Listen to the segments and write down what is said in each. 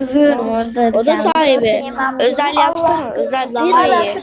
Duruyorum orada. O da sahibi. Özel yapsana. Özel daha iyi.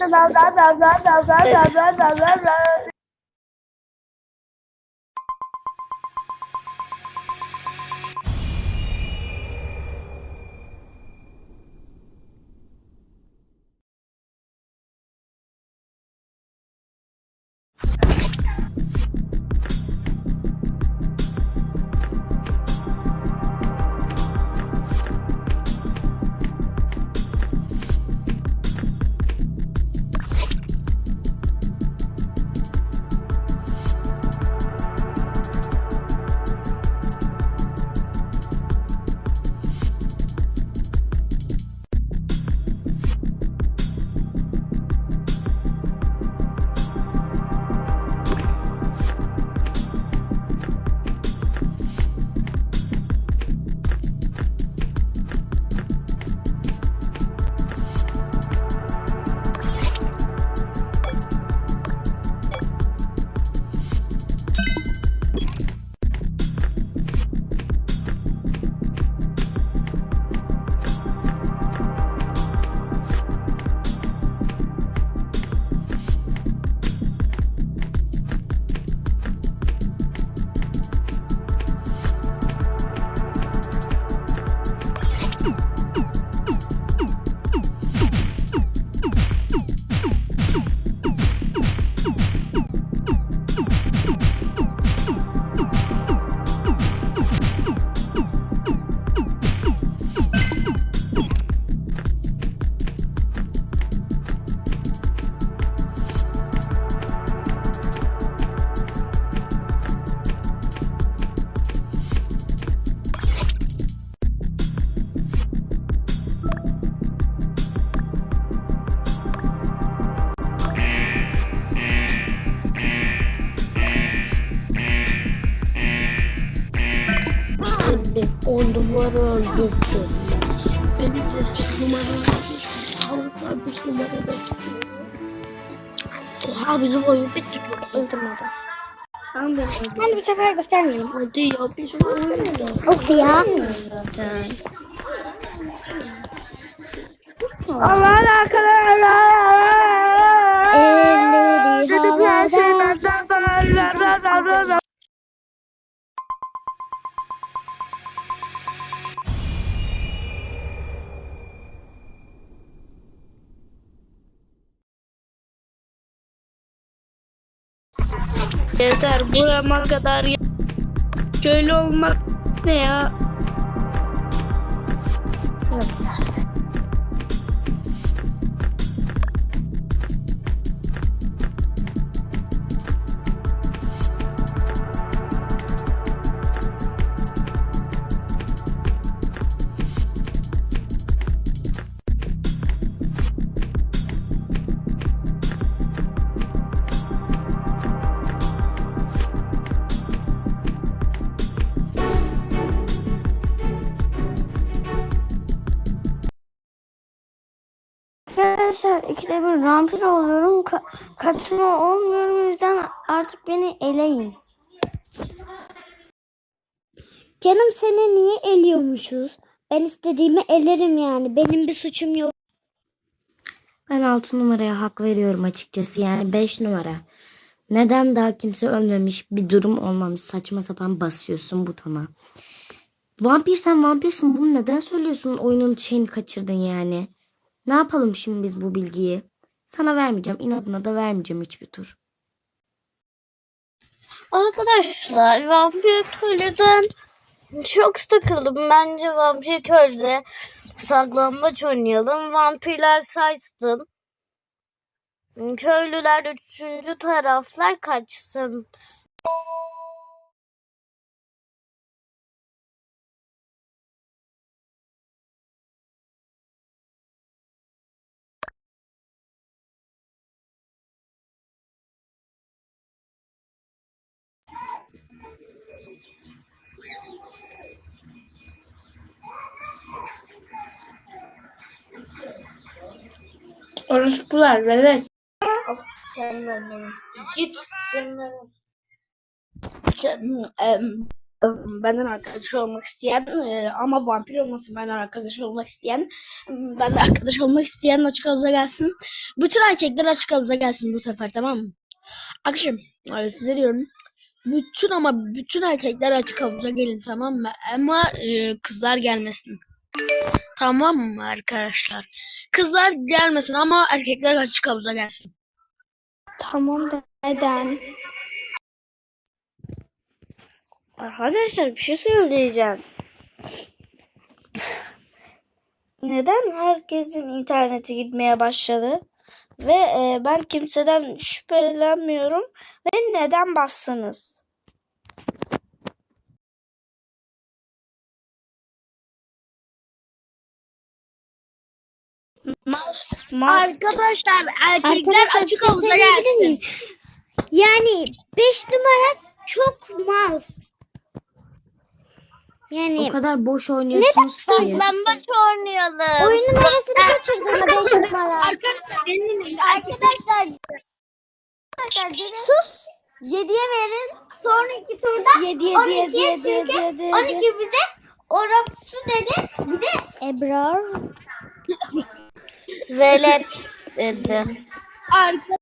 Numara öldürdüm. Beni de sekiz numara Avrupa bir numara öldürdüm. Oha bizim oyun bitti çok Öldürmedi. Hani bir sefer göstermeyelim. Hadi ya bizim oyun Of ya. Allah'ın arkadaşlar. Burama kadar ya- köylü olmak ne ya? Arkadaşlar ikide bir vampir oluyorum. Ka- kaçma olmuyorum. O yüzden artık beni eleyin. Canım seni niye eliyormuşuz? Ben istediğimi elerim yani. Benim bir suçum yok. Ben 6 numaraya hak veriyorum açıkçası yani 5 numara. Neden daha kimse ölmemiş bir durum olmamış saçma sapan basıyorsun butona. Vampir sen vampirsin bunu neden söylüyorsun oyunun şeyini kaçırdın yani. Ne yapalım şimdi biz bu bilgiyi? Sana vermeyeceğim inadına da vermeyeceğim hiçbir tur. Arkadaşlar vampir köylüden çok sıkıldım. Bence vampir köylüde saklambaç oynayalım. Vampirler saysın. Köylüler üçüncü taraflar kaçsın. Orospular velet. Senin ölmeni istiyorum. Git. Sen, ım, benden arkadaş olmak isteyen e, ama vampir olmasın benden arkadaş olmak isteyen benden arkadaş olmak isteyen açık havuza gelsin. Bütün erkekler açık havuza gelsin bu sefer tamam mı? Akşam e, size diyorum bütün ama bütün erkekler açık havuza gelin tamam mı? Ama e, kızlar gelmesin. Tamam mı arkadaşlar? Kızlar gelmesin ama erkekler açık havuza gelsin. Tamam neden? Arkadaşlar bir şey söyleyeceğim. Neden herkesin interneti gitmeye başladı? Ve e, ben kimseden şüphelenmiyorum. Ve neden bastınız? Ma- Arkadaşlar erkekler Arkadaşlar, açık şey havuza söyleyebilir gelsin. Yani 5 numara çok mal. Yani O kadar boş oynuyorsunuz ki. Saklambaç oynayalım. oyunun arasını kaçırdın 5 numara. Arkadaşlar Arkadaşlar. Arkadaşlar sus. 7'ye verin. Sonraki turda 7 7 12 7 7 çünkü 7 7 12 bize Orası dedi. Bir de Ebrar. Velet dedi. bir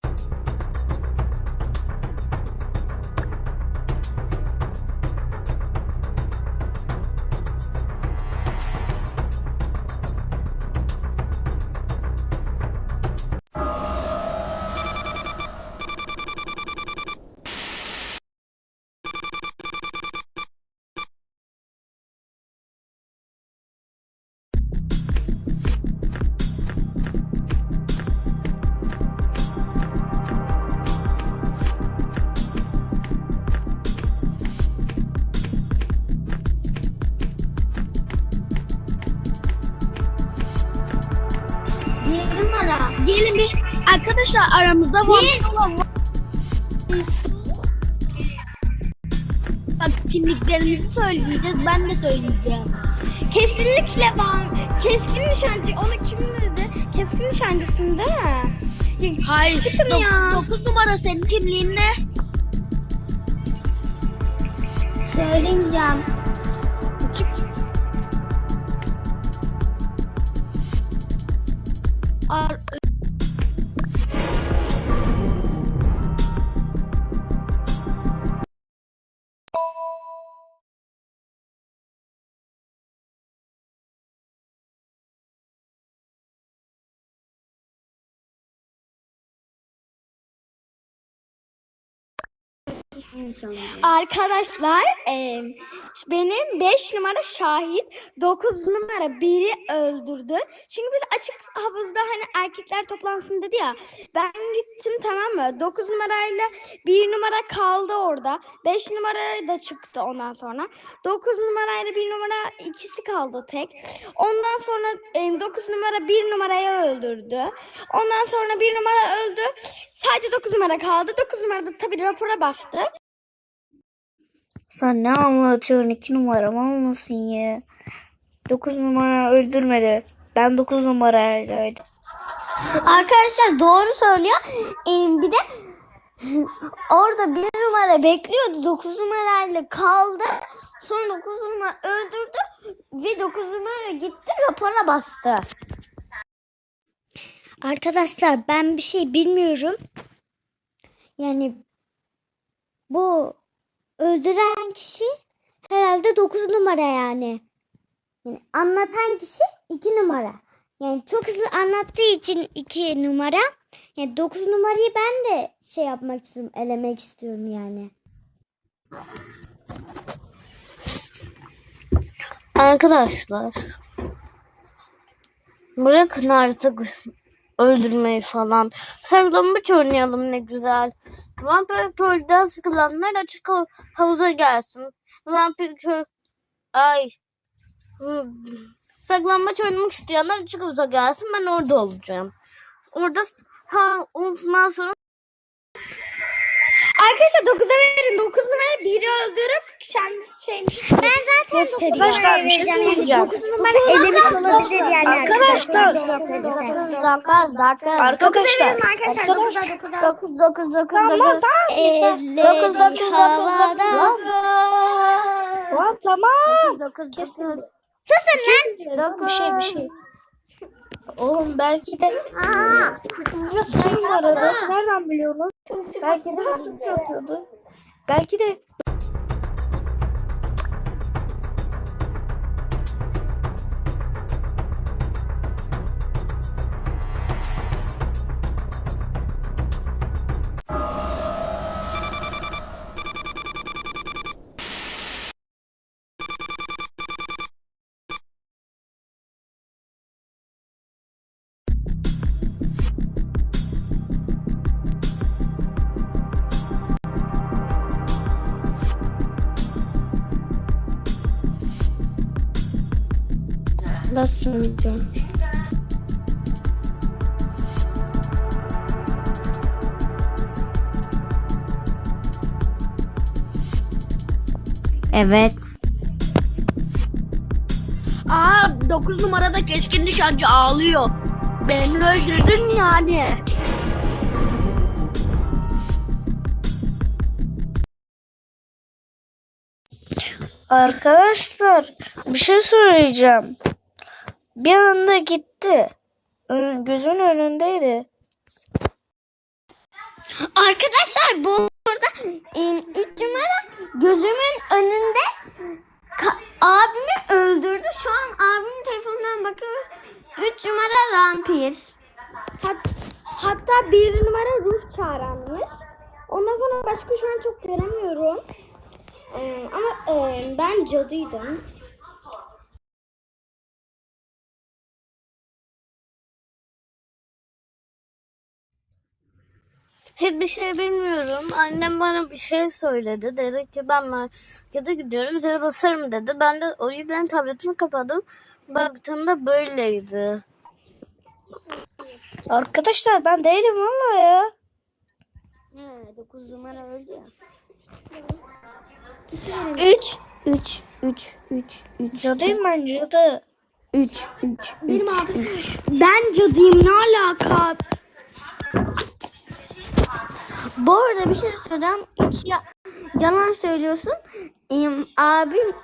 gelin bir arkadaşlar aramızda var. Bak kimliklerimizi söyleyeceğiz. Ben de söyleyeceğim. Kesinlikle var. Keskin nişancı. Onu kim dedi? Keskin nişancısın değil mi? Ya, Hayır. Çıkın dok- ya. dokuz numara senin kimliğin ne? Söyleyeceğim. Arkadaşlar e, benim 5 numara şahit 9 numara biri öldürdü. Çünkü biz açık havuzda hani erkekler toplansın dedi ya. Ben gittim tamam mı? 9 numarayla 1 numara kaldı orada. 5 numara da çıktı ondan sonra. 9 numarayla 1 numara ikisi kaldı tek. Ondan sonra 9 numara 1 numarayı öldürdü. Ondan sonra 1 numara öldü. Sadece 9 numara kaldı. 9 numara da tabii rapora bastı. Sen ne anlatıyorsun? 2 numara mal mısın ya? 9 numara öldürmedi. Ben 9 numaraydım. Arkadaşlar doğru söylüyor. Ee, bir de orada bir numara bekliyordu. 9 numarayla kaldı. Sonra 9 numara öldürdü. Ve 9 numara gitti rapora bastı. Arkadaşlar ben bir şey bilmiyorum. Yani bu öldüren kişi herhalde 9 numara yani. Yani anlatan kişi 2 numara. Yani çok hızlı anlattığı için 2 numara. Yani 9 numarayı ben de şey yapmak istiyorum, elemek istiyorum yani. Arkadaşlar. Bırakın artık öldürmeyi falan. Saklambaç oynayalım ne güzel. Vampir köylüden sıkılanlar açık hav- havuza gelsin. Vampir köy... Ay. Saklambaç oynamak isteyenler açık havuza gelsin. Ben orada olacağım. Orada ha, ondan sonra Arkadaşlar 9'a verin. 9 numara biri öldürüp kendisi şeymiş. Ben zaten gösteriyor. Arkadaşlar bir şey söyleyeceğim. 9 numara elemiş olabilir yani Arkadaşlar. Bir şey söylesem. 9 Arkadaşlar. arkadaşlar. 9'a 9'a. 9 9 9 Elleri Dokuz, dokuz, dokuz, dokuz, havada. dokuz. Lan tamam. 9 Kesin. 9. Bir şey, lan. bir şey bir şey. Oğlum belki de Aa, nasıl numarada nereden biliyorsun? Belki de hırsız yapıyordu. Belki de Nasıl bilmiyorum. Evet. Aa 9 numarada keskin nişancı ağlıyor. Beni öldürdün yani. Arkadaşlar bir şey söyleyeceğim. Bir anda gitti. Gözün önündeydi. Arkadaşlar bu arada 3 numara gözümün önünde abimi öldürdü. Şu an abimin telefonundan bakıyoruz. 3 numara vampir. Hat- hatta bir numara ruh çağıranmış. Ondan sonra başka şu an çok göremiyorum. Ee, ama e, ben cadıydım. Hiçbir şey bilmiyorum. Annem bana bir şey söyledi. Dedi ki ben markete gidiyorum. Zile basarım dedi. Ben de o yüzden tabletimi kapadım. Baktığımda böyleydi. Arkadaşlar ben değilim valla ya. 9 numara öldü ya. 3 3 3 3 3 Cadıyım ben cadı. 3 3 Benim abim. Ben cadıyım ne alaka? Bu arada bir şey söyleyeceğim. Hiç ya- yalan söylüyorsun. Em, abim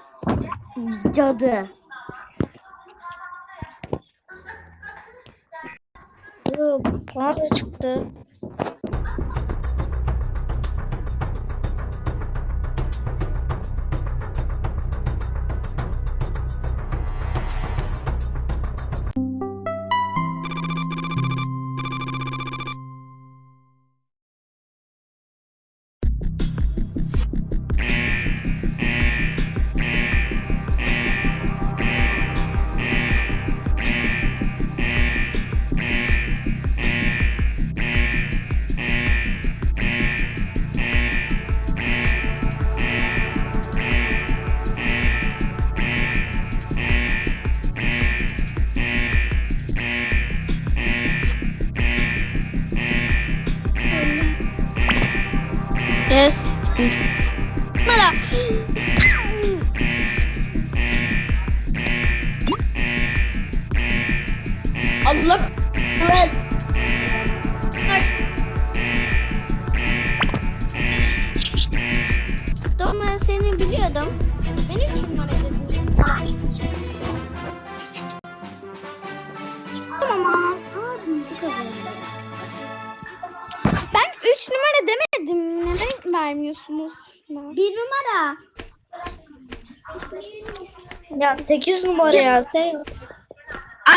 cadı. Da çıktı. Ben 3 numara dedim. Tamam. Aa, bilgi kazandım. Ben 3 numara demedim. Neden vermiyorsunuz? Bir numara. Ya 8 numara ya sen.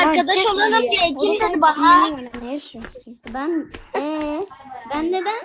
Arkadaş olalım diye kim dedi bana? Ne yaşıyorsun? Ben ee, ben neden